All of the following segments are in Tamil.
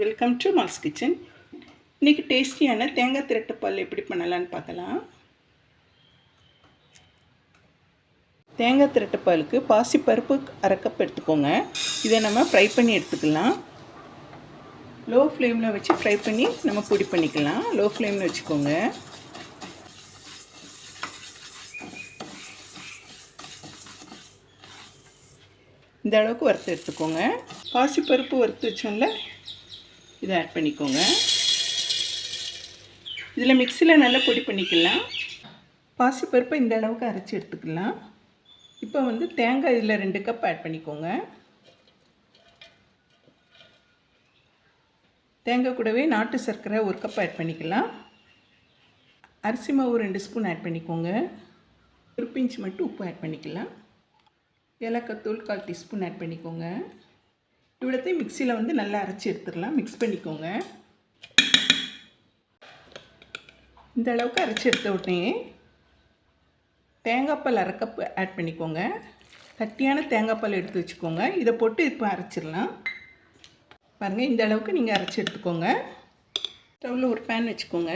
வெல்கம் டு மால்ஸ் கிச்சன் இன்றைக்கி டேஸ்டியான தேங்காய் திரட்டுப்பால் எப்படி பண்ணலான்னு பார்க்கலாம். தேங்காய் திரட்டுப்பாலுக்கு பாசிப்பருப்பு அரைக்கப் எடுத்துக்கோங்க. இதை நம்ம ஃப்ரை பண்ணி எடுத்துக்கலாம். லோ ஃப்ளேமில் வச்சு ஃப்ரை பண்ணி நம்ம பொடி பண்ணிக்கலாம். லோ ஃப்ளேமில் வச்சுக்கோங்க. இந்த அளவுக்கு வறுத்து எடுத்துக்கோங்க. பாசிப்பருப்பு வறுத்து வச்சோம்ல இதை ஆட் பண்ணிக்கோங்க. இதில் மிக்சியில் நல்லா பொடி பண்ணிக்கலாம். பாசிப்பருப்பை இந்த அளவுக்கு அரைச்சி எடுத்துக்கலாம். இப்போ வந்து தேங்காய் இதில் ரெண்டு கப் ஆட் பண்ணிக்கோங்க. தேங்காய் கூடவே நாட்டு சர்க்கரை ஒரு கப் ஆட் பண்ணிக்கலாம். அரிசி மாவு ரெண்டு ஸ்பூன் ஆட் பண்ணிக்கோங்க. ஒரு பிஞ்ச் மட்டும் உப்பு ஆட் பண்ணிக்கலாம். ஏலக்காய் தூள் கால் டீஸ்பூன் ஆட் பண்ணிக்கோங்க. இவ்வளோத்தையும் மிக்சியில் வந்து நல்லா அரைச்சி எடுத்துடலாம். மிக்ஸ் பண்ணிக்கோங்க. இந்த அளவுக்கு அரைச்சி எடுத்த உடனே தேங்காய் பால் ஆட் பண்ணிக்கோங்க. கட்டியான தேங்காய் பால் எடுத்து வச்சுக்கோங்க. இதை போட்டு இப்போ அரைச்சிடலாம். பாருங்கள் இந்த அளவுக்கு நீங்கள் அரைச்சி எடுத்துக்கோங்க. ஸ்டவ்வில் ஒரு பேன் வச்சுக்கோங்க.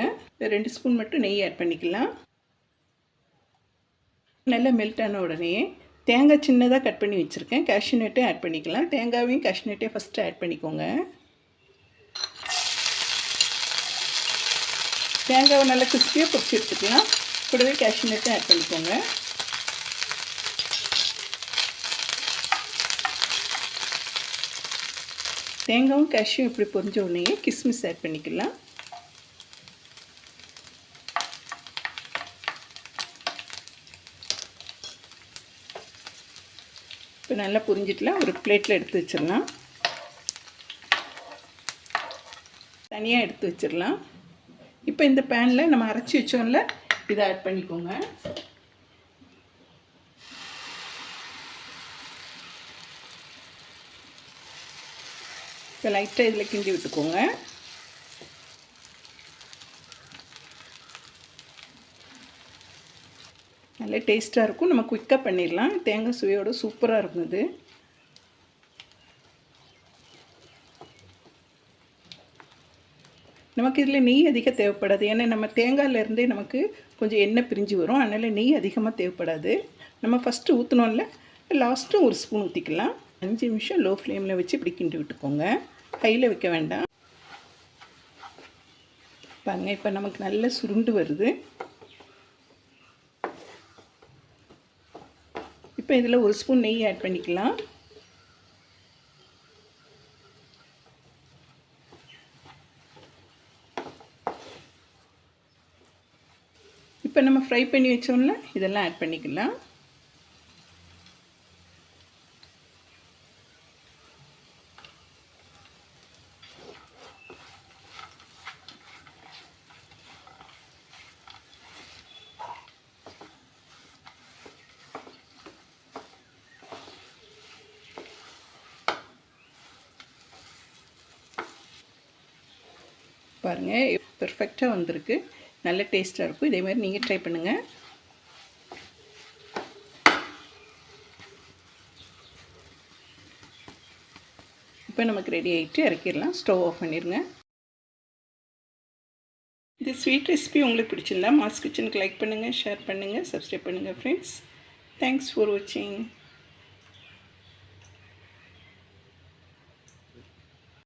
ரெண்டு ஸ்பூன் மட்டும் நெய் ஆட் பண்ணிக்கலாம். நல்லா மெல்ட் ஆன உடனே தேங்காய் சின்னதாக கட் பண்ணி வச்சுருக்கேன். கேஷ்யூநட்டே ஆட் பண்ணிக்கலாம். தேங்காவையும் கேஷ்யூநட்டே ஃபஸ்ட்டு ஆட் பண்ணிக்கோங்க. தேங்காவை நல்லா கிறிஸ்பியாக பொரிச்சு எடுத்துக்கலாம். கூடவே கேஷ்யூநட்டை ஆட் பண்ணிக்கோங்க. தேங்காவும் கேஷ்யூ இப்படி பொறிஞ்ச உடனே கிஸ்மிஸ் ஆட் பண்ணிக்கலாம். இப்போ நல்லா புரிஞ்சிட்டுலாம் ஒரு பிளேட்டில் எடுத்து வச்சிடலாம். தனியாக எடுத்து வச்சிடலாம். இப்போ இந்த பேனில் நம்ம அரைச்சி வச்சோம்ல இதை ஆட் பண்ணிக்கோங்க. இப்போ லைட்டாக இதில் கிண்டி விட்டுக்கோங்க. நல்ல டேஸ்ட்டாக இருக்கும். நம்ம குயிக்காக பண்ணிடலாம். தேங்காய் சுவையோட சூப்பராக இருக்கும் இது நமக்கு இதில் நெய் அதிகம் தேவைப்படாது. ஏன்னா நம்ம தேங்காயிலேருந்தே நமக்கு கொஞ்சம் எண்ணெய் பிரிஞ்சு வரும். அதனால் நெய் அதிகமாக தேவைப்படாது. நம்ம ஃபஸ்ட்டு ஊற்றினோம்ல லாஸ்ட்டும் ஒரு ஸ்பூன் ஊற்றிக்கலாம் அஞ்சு நிமிஷம் லோ ஃப்ளேமில் வச்சு இப்படி கிண்டி விட்டுக்கோங்க. கையில் வைக்க வேண்டாம். பாருங்கள் இப்போ நமக்கு நல்ல சுருண்டு வருது. இப்போ இதில் ஒரு ஸ்பூன் நெய் ஆட் பண்ணிக்கலாம். இப்போ நம்ம ஃப்ரை பண்ணி வச்சோம்ல இதெல்லாம் ஆட் பண்ணிக்கலாம். பாருங்கள் பெர்ஃபெக்டாக வந்திருக்கு. நல்ல டேஸ்ட்டாக இருக்கும். இதே மாதிரி நீங்கள் ட்ரை பண்ணுங்கள் இப்போ நமக்கு ரெடி ஆகிட்டு இறக்கிடலாம். ஸ்டவ் ஆஃப் பண்ணிடுங்க. இந்த ஸ்வீட் ரெசிபி உங்களுக்கு பிடிச்சிருந்தா மாஸ் கிச்சனுக்கு லைக் பண்ணுங்கள் ஷேர் பண்ணுங்கள் சப்ஸ்கிரைப் பண்ணுங்கள் ஃப்ரெண்ட்ஸ் தேங்க்ஸ் ஃபார் வாட்சிங்